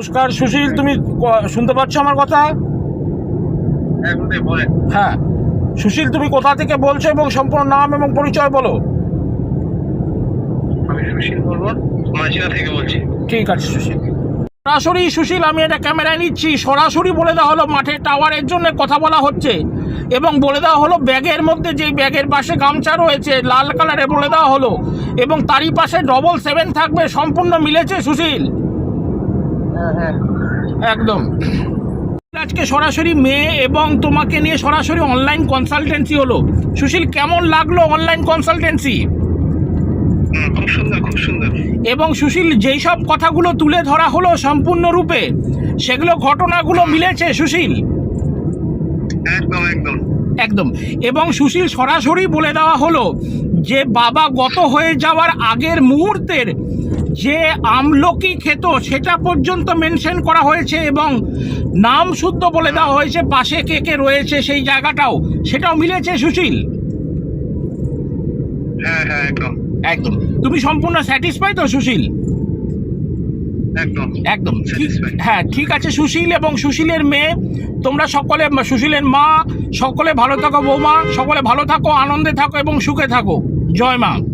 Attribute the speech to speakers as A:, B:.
A: নমস্কার সুশীল তুমি শুনতে পাচ্ছ আমার কথা? হ্যাঁ সুশীল তুমি কোথা থেকে বলছো এবং সম্পূর্ণ নাম এবং পরিচয় বলো?
B: আমি সুশীল বর্মন থেকে বলছি।
A: ঠিক আছে সুশীল। সরাসরি সুশীল আমি এটা ক্যামেরায় নিচ্ছি। সরাসরি বলে দেওয়া হলো মাঠে টাওয়ারের জন্য কথা বলা হচ্ছে এবং বলে দেওয়া হলো ব্যাগের মধ্যে যে ব্যাগের পাশে গামছা রয়েছে লাল কালারে বলে দেওয়া হলো এবং তারই পাশে ডবল সেভেন থাকবে সম্পূর্ণ মিলেছে সুশীল।
B: হ্যাঁ হ্যাঁ
A: একদম। আজকে সরাসরি মেয়ে এবং তোমাকে নিয়ে সরাসরি অনলাইন কনসালটেন্সি হলো। সুশীল কেমন লাগল অনলাইন কনসালটেন্সি
B: খুব সুন্দর খুব সুন্দর।
A: এবং সুশীল যেই সব কথাগুলো তুলে ধরা হলো সম্পূর্ণরূপে সেগুলো ঘটনাগুলো মিলেছে সুশীল?
B: একদম একদম।
A: একদম। এবং সুশীল সরাসরি বলে দেওয়া হলো যে বাবা গত হয়ে যাওয়ার আগের মুহূর্তের যে আমলকি খেত সেটা পর্যন্ত মেনশন করা হয়েছে এবং নাম শুদ্ধ বলে দেওয়া হয়েছে পাশে কে কে রয়েছে সেই জায়গাটাও। সেটাও মিলেছে সুশীল?
B: হ্যাঁ হ্যাঁ একদম।
A: একদম। তুমি সম্পূর্ণ স্যাটিসফাই তো সুশীল?
B: একদম।
A: একদম। হ্যাঁ ঠিক আছে সুশীল এবং সুশীলের মেয়ে। তোমরা সকলে সুশীলের মা সকলে ভালো থাকো বৌমা সকলে ভালো থাকো আনন্দে থাকো এবং সুখে থাকো। জয় মা।